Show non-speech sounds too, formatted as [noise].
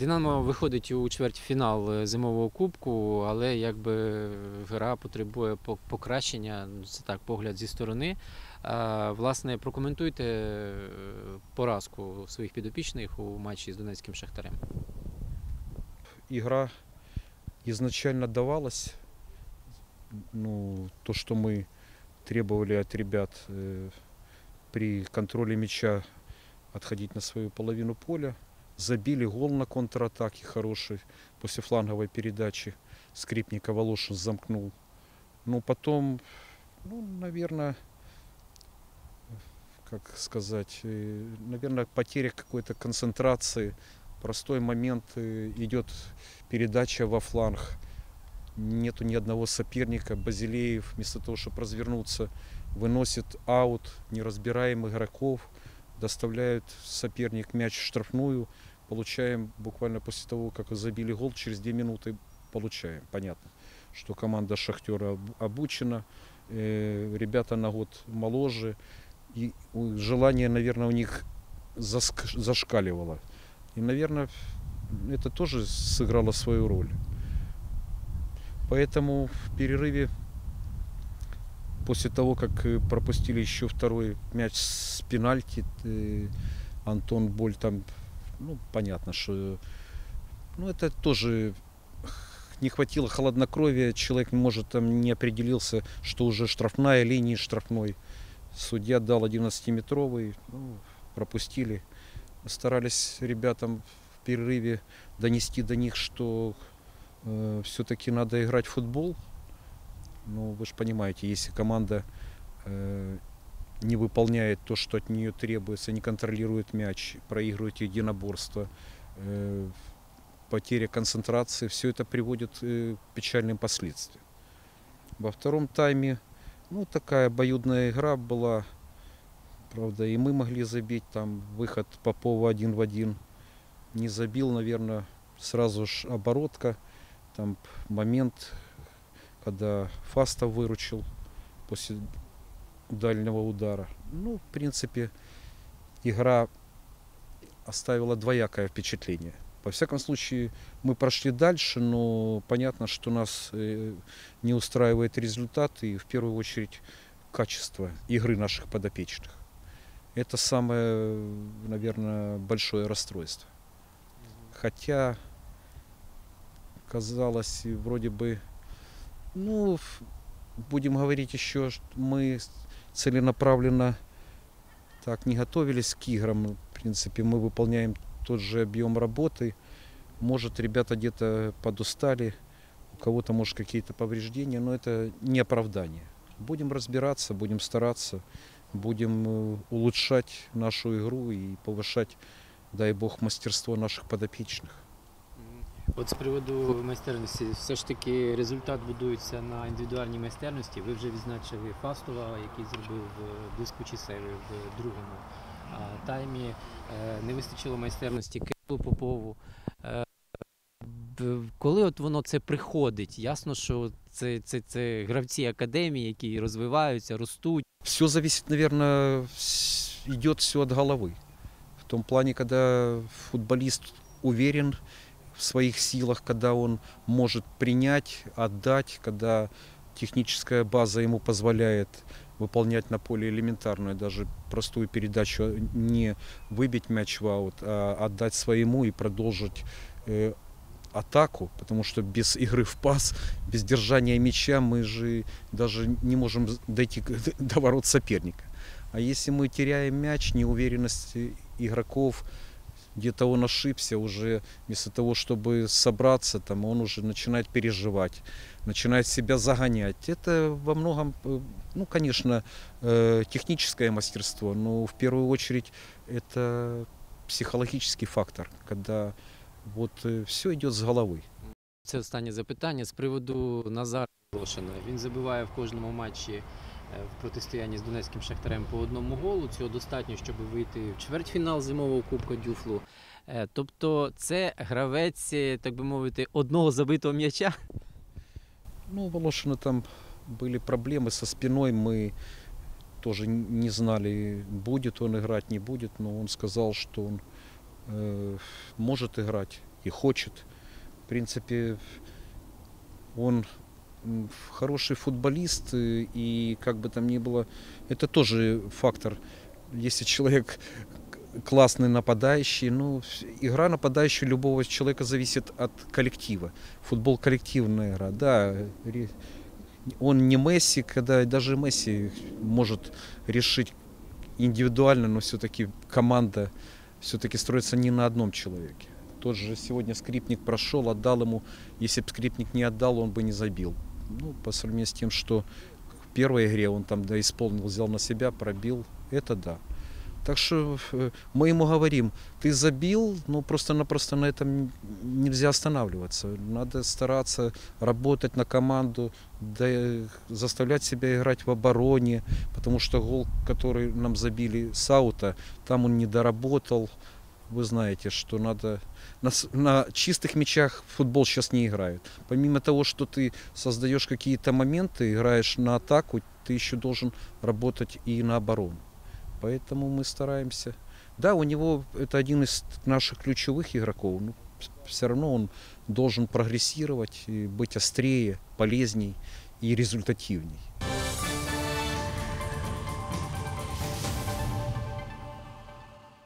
Динамо виходить у чвертьфінал е, зимового кубку, але якби гра потребує покращення. ну, Це так, погляд зі сторони. Власне, прокоментуйте е, поразку своїх підопічних у матчі з Донецьким Шахтарем. игра изначально давалась. Ну, то, что мы требовали от ребят при контроле мяча отходить на свою половину поля. Забили гол на контратаке хороший после фланговой передачи. Скрипника Волошин замкнул. Ну, потом, ну, наверное, как сказать, наверное, потеря какой-то концентрации. Простой момент, э, идет передача во фланг. Нету ни одного соперника. Базилеев вместо того, чтобы развернуться, выносит аут, не разбираем игроков, доставляет соперник мяч в штрафную. Получаем буквально после того, как забили гол, через 2 минуты получаем. Понятно, что команда Шахтера об- обучена, э, ребята на год моложе. И желание, наверное, у них заск- зашкаливало. И, наверное, это тоже сыграло свою роль. Поэтому в перерыве, после того, как э, пропустили еще второй мяч с пенальти, э, Антон Боль там, ну, понятно, что ну, это тоже не хватило холоднокровия, человек, может, там не определился, что уже штрафная линия штрафной. Судья дал 11-метровый, ну, пропустили. Старались ребятам в перерыве донести до них, что все-таки надо играть в футбол. Ну, вы же понимаете, если команда э, не выполняет то, что от нее требуется, не контролирует мяч, проигрывает единоборство, э, потеря концентрации, все это приводит э, к печальным последствиям. Во втором тайме, ну, такая обоюдная игра была. Правда, и мы могли забить, там выход Попова один в один. Не забил, наверное, сразу же оборотка. Там момент, когда Фастов выручил после дальнего удара. Ну, в принципе, игра оставила двоякое впечатление. Во всяком случае, мы прошли дальше, но понятно, что нас э, не устраивает результат и в первую очередь качество игры наших подопечных. Это самое, наверное, большое расстройство. Хотя, казалось, вроде бы, ну, будем говорить еще, мы целенаправленно так не готовились к играм. В принципе, мы выполняем тот же объем работы. Может, ребята где-то подустали, у кого-то, может, какие-то повреждения, но это не оправдание. Будем разбираться, будем стараться, будем э, улучшать нашу игру и повышать, дай бог, мастерство наших подопечных. От з приводу майстерності, все ж таки результат будується на індивідуальній майстерності. Ви вже відзначили Фастова, який зробив е, блискучі сейви в другому таймі. Е, Не вистачило майстерності Кирилу Попову. Е, Коли от воно це приходить, ясно, що це, це, це гравці академії, які розвиваються, ростуть. Все зависит, наверное, идет все от головы. В том плане, когда футболист уверен своих силах, когда он может принять, отдать, когда техническая база ему позволяет выполнять на поле элементарную, даже простую передачу, не выбить мяч в аут, а отдать своему и продолжить э, атаку, потому что без игры в пас, без держания мяча мы же даже не можем дойти [laughs] до ворот соперника. А если мы теряем мяч, неуверенность игроков, где-то он ошибся уже, вместо того, чтобы собраться, там, он уже начинает переживать, начинает себя загонять. Это во многом, э, ну, конечно, э, техническое мастерство, но в первую очередь это психологический фактор, когда вот все идет с головы. Це останнє запитання з приводу Назара Волошина. Він забиває в кожному матчі е, в протистоянні з Донецьким Шахтарем по одному голу. Цього достатньо, щоб вийти в чвертьфінал зимового Кубка Дюфлу. Е, Тобто це гравець, е, так би мовити, одного забитого м'яча. Ну, у Волошина там были проблемы со спиной. Мы тоже н- не знали, будет он играть, не будет. Но он сказал, что он э, может играть. и хочет. В принципе, он м, хороший футболист, э, и как бы там ни было, это тоже фактор. Если человек классный нападающий, ну, игра нападающего любого человека зависит от коллектива. Футбол коллективная игра, да. Он не Месси, когда даже Месси может решить индивидуально, но все-таки команда все-таки строится не на одном человеке. Тот же сегодня скрипник прошел, отдал ему, если бы скрипник не отдал, он бы не забил. Ну, по сравнению с тем, что в первой игре он там да, исполнил, взял на себя, пробил, это да. Так что э, мы ему говорим, ты забил, но просто-напросто на этом нельзя останавливаться. Надо стараться работать на команду, да, э, заставлять себя играть в обороне, потому что гол, который нам забили с аута, там он не доработал. Вы знаете, что надо... На, на чистых мячах футбол сейчас не играют. Помимо того, что ты создаешь какие-то моменты, играешь на атаку, ты еще должен работать и на оборону. Поэтому мы стараемся. Да, у него это один из наших ключевых игроков. Но все равно он должен прогрессировать, и быть острее, полезней и результативней.